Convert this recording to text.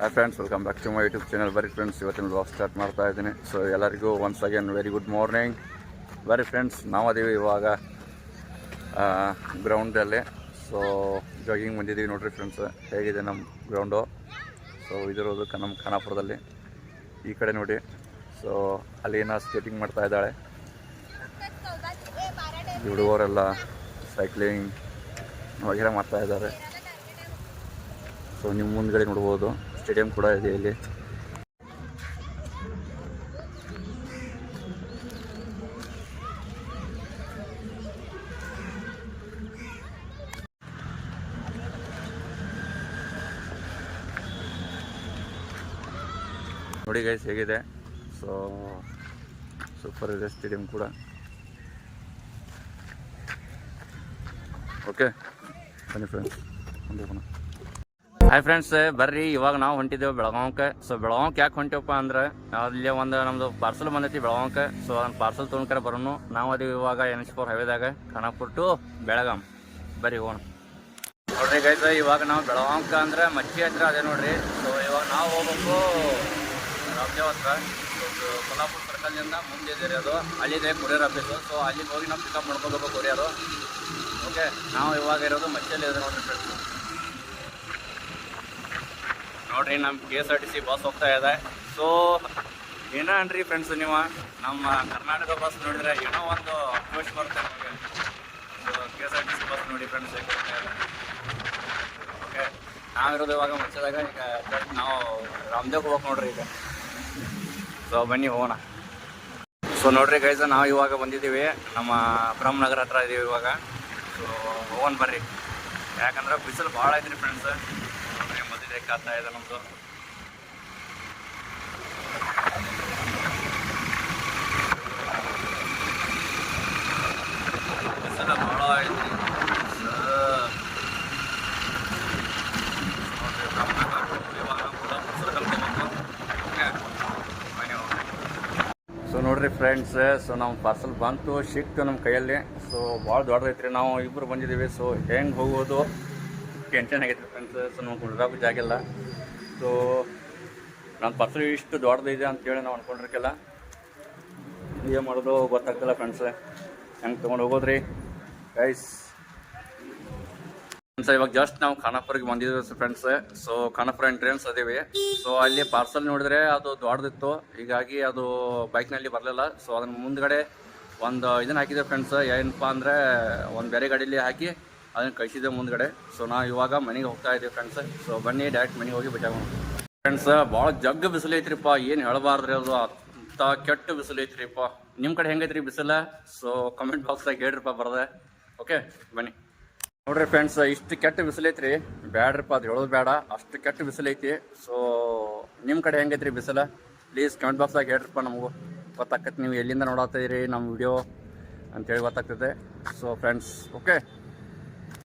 Hi friends welcome back to my YouTube channel ಬರೀ friends ಇವತ್ತಿನ blog start ಮಾಡ್ತಾ ಇದ್ದೀನಿ. ಸೊ ಎಲ್ಲರಿಗೂ once again very good morning ಬರೀ ಫ್ರೆಂಡ್ಸ್ ನಾವು ಅದೀವಿ ಇವಾಗ ಗ್ರೌಂಡಲ್ಲಿ ಸೊ ಜಾಗಿಂಗ್ ಬಂದಿದ್ದೀವಿ ನೋಡಿರಿ ಫ್ರೆಂಡ್ಸ್ ಹೇಗಿದೆ ನಮ್ಮ ಗ್ರೌಂಡು ಸೊ ಇದಿರೋದು ನಮ್ಮ ಖಾನಾಪುರದಲ್ಲಿ. ಈ ಕಡೆ ನೋಡಿ. ಸೊ ಅಲ್ಲಿನ ಸ್ಕೇಟಿಂಗ್ ಮಾಡ್ತಾ ಇದ್ದಾಳೆ. ಹುಡುಗರೆಲ್ಲ ಸೈಕ್ಲಿಂಗ್ ವಗೇರೆ ಮಾಡ್ತಾ ಇದ್ದಾರೆ. ಸೊ ನಿಮ್ಮ ಮುಂದ್ಗಡೆ ನೋಡ್ಬೋದು. ಸ್ಟೇಡಿಯಂ ಕೂಡ ಇದೆ ಇಲ್ಲಿ. ನೋಡಿ ಗೈಸ್ ಹೇಗಿದೆ? ಸೊ ಸೂಪರ್ ಇದೆ ಸ್ಟೇಡಿಯಂ ಕೂಡ. ಓಕೆ ಬನ್ನಿ ಫ್ರೆಂಡ್ಸ್ ಹೋಗೋಣ. ಹಾಯ್ ಫ್ರೆಂಡ್ಸ್ ಬರ್ರಿ, ಇವಾಗ ನಾವು ಹೊಂಟಿದ್ದೇವೆ ಬೆಳಗಾವಕ್ಕೆ ಸೊ ಬೆಳಗಾವಕ್ಕೆ ಯಾಕೆ ಹೊಂಟಿವಪ್ಪ ಅಂದ್ರೆ ಅಲ್ಲಿ ಒಂದು ನಮ್ದು ಪಾರ್ಸಲ್ ಬಂದೈತಿ ಬೆಳಗಾವಕ್ಕೆ ಸೊ ಅದನ್ನ ಪಾರ್ಸಲ್ ತೊಗೊಂಡ್ಕರೆ ಬರೋಣ ನಾವು ಅದೀವಿ ಇವಾಗ ಎನ್ ಎಚ್ ಫೋರ್ ಹೈವೇದಾಗ ಖಾನಾಪುರ್ ಟು ಬೆಳಗಾಂ. ಬರ್ರಿ, ಹೋಗೋಣ. ನೋಡ್ರಿ ಗೈಸ್ ಇವಾಗ ನಾವು ಬೆಳಗಾಂಕ ಅಂದ್ರೆ ಮಚ್ಚಿ ಹತ್ರ ಅದೇ ನೋಡ್ರಿ. ಸೊ ಇವಾಗ ನಾವು ಹೋಗ್ಬೇಕು ರಾಮದೇವ್ ಹತ್ರ. ಕೊಲ್ಲಾಪುರ ಸರ್ಕಲ್ನಿಂದ ಮುಂದೆ ಇದೆ ಅದು. ಅಲ್ಲಿದೆ ಕೊರಿಯರ್ ಆಫೀಸು ಸೊ ಅಲ್ಲಿಗೆ ಹೋಗಿ ನಾವು ಪಿಕಪ್ ಮಾಡ್ಕೊಬೇಕು ಕೊರಿಯರು. ಓಕೆ ನಾವು ಇವಾಗ ಇರೋದು ಮಚ್ಚಿಯಲ್ಲಿ ಇದೆ ನೋಡ್ರಿ ಫ್ರೆಂಡ್ಸ್ ನೋಡ್ರಿ ನಮ್ಮ K S R T C bus ಹೋಗ್ತಾ ಇದೆ. ಸೊ ಏನೋ ಅನ್ರಿ ಫ್ರೆಂಡ್ಸ್ ನೀವು? ನಮ್ಮ ಕರ್ನಾಟಕ ಬಸ್ ನೋಡಿದ್ರೆ ಏನೋ ಒಂದು ಅಪ್ರೋಚ್ ಬರುತ್ತೆ ನಮಗೆ. K S R T C bus ನೋಡಿ ಫ್ರೆಂಡ್ಸ್ ಓಕೆ ನಾವಿರೋದು ಇವಾಗ ಮುಚ್ಚಿದಾಗ ಈಗ ನಾವು ರಾಮದೇವ್ ಹೋಗ್ಬೇಕು ನೋಡ್ರಿ ಈಗ. ಸೊ ಬನ್ನಿ ಹೋಗೋಣ. ಸೊ ನೋಡ್ರಿ ಗೈಸ ನಾವು ಇವಾಗ ಬಂದಿದ್ದೀವಿ. ನಮ್ಮ ಬ್ರಹ್ಮನಗರ ಹತ್ರ ಇದ್ದೀವಿ ಇವಾಗ. ಸೊ ಹೋಗೋಣ ಬರ್ರಿ. ಯಾಕಂದ್ರೆ ಬಿಸಿಲು ಭಾಳ ಐತ್ರಿ ಫ್ರೆಂಡ್ಸ್ ಇದೆ ಸೊ ನೋಡ್ರಿ ಫ್ರೆಂಡ್ಸ್ ಸೊ ನಮ್ಮ ಪಾರ್ಸಲ್ ಬಂತು, ಸಿಕ್ತು ನಮ್ಮ ಕೈಯಲ್ಲಿ. ಸೊ ಭಾಳ ದೊಡ್ಡದೈತ್ರಿ. ನಾವು ಇಬ್ಬರು ಬಂದಿದ್ದೀವಿ. ಸೊ ಹೆಂಗೆ ಹೋಗೋದು? ಟೆನ್ಷನ್ ಆಗೈತೆ ಫ್ರೆಂಡ್ಸ್ ಸೊ ನಾವು ಕುಡ್ದಾಕು ಜಾಗ ಇಲ್ಲ ಸೊ ನನ್ನ ಪಾರ್ಸಲ್ ಇಷ್ಟು ದೊಡ್ಡದಿದೆ ಅಂತೇಳಿ ನಾವು ಅಂದ್ಕೊಂಡಿರ್ಕಿಲ್ಲ ಏನು ಮಾಡೋದು ಗೊತ್ತಾಗ್ತಿಲ್ಲ ಫ್ರೆಂಡ್ಸ್ ಹೆಂಗೆ ತೊಗೊಂಡು ಹೋಗೋದ್ರಿ? ಗೈಸ್ ಫ್ರೆಂಡ್ಸ್ ಇವಾಗ ಜಸ್ಟ್ ನಾವು ಖಾನಾಪುರಿಗೆ ಬಂದಿದ್ದೀವಿ ಫ್ರೆಂಡ್ಸ್ ಸೊ ಖಾನಾಪುರ ಎಂಟ್ರೆನ್ಸ್ ಅದೀವಿ. ಸೊ ಅಲ್ಲಿ ಪಾರ್ಸಲ್ ನೋಡಿದ್ರೆ ಅದು ದೊಡ್ಡದಿತ್ತು. ಹೀಗಾಗಿ ಅದು ಬೈಕ್ನಲ್ಲಿ ಬರಲಿಲ್ಲ. ಸೊ ಅದನ್ನ ಮುಂದ್ಗಡೆ ಒಂದು ಇದನ್ನ ಹಾಕಿದೆ ಫ್ರೆಂಡ್ಸ್ ಏನಪ್ಪ ಅಂದರೆ ಒಂದು ಬೇರೆ ಗಾಡೀಲಿ ಹಾಕಿ ಅದನ್ನ ಕಳಿಸಿದ್ದೆ ಮುಂದ್ಗಡೆ. ಸೊ ನಾವು ಇವಾಗ ಮನೆಗೆ ಹೋಗ್ತಾ ಇದ್ದೀವಿ ಫ್ರೆಂಡ್ಸ್ ಸೊ ಬನ್ನಿ ಡೈರೆಕ್ಟ್ ಮನೆಗೆ ಹೋಗಿ ಬಿಟ್ಟಾಗ ಫ್ರೆಂಡ್ಸ್ ಭಾಳ ಜಗ್ಗ ಬಿಸಿಲು ಐತ್ರಿಪ್ಪ. ಏನು ಹೇಳಬಾರ್ದ್ರಿ ಅದು? ಅಂತ ಕೆಟ್ಟ ಬಿಸಿಲು ಐತ್ರಿಪ್ಪ. ನಿಮ್ಮ ಕಡೆ ಹೆಂಗೈತ್ರಿ ಬಿಸಿಲ? ಸೊ ಕಮೆಂಟ್ ಬಾಕ್ಸ್ದಾಗ ಹೇಳ್ರಿಪ್ಪ ಬರ್ದೆ. ಓಕೆ ಬನ್ನಿ. ನೋಡ್ರಿ ಫ್ರೆಂಡ್ಸ್ ಇಷ್ಟು ಕೆಟ್ಟ ಬಿಸಿಲೈತ್ರಿ ಬ್ಯಾಡ್ರಿಪ್ಪ, ಅದು ಹೇಳೋದು ಬೇಡ ಅಷ್ಟು ಕೆಟ್ಟ ಬಿಸಿಲೈತಿ ಸೊ ನಿಮ್ಮ ಕಡೆ ಹೆಂಗೈತ್ರಿ ಬಿಸಿಲ? ಪ್ಲೀಸ್ ಕಮೆಂಟ್ ಬಾಕ್ಸ್ದಾಗ ಹೇಳ್ರಿಪ್ಪ ನಮಗೂ. ಗೊತ್ತಾಕತ್ತೆ ನೀವು ಎಲ್ಲಿಂದ ನೋಡತ್ತೀರಿ ನಮ್ಮ ವಿಡಿಯೋ ಅಂತೇಳಿ ಗೊತ್ತಾಗ್ತದೆ. So friends okay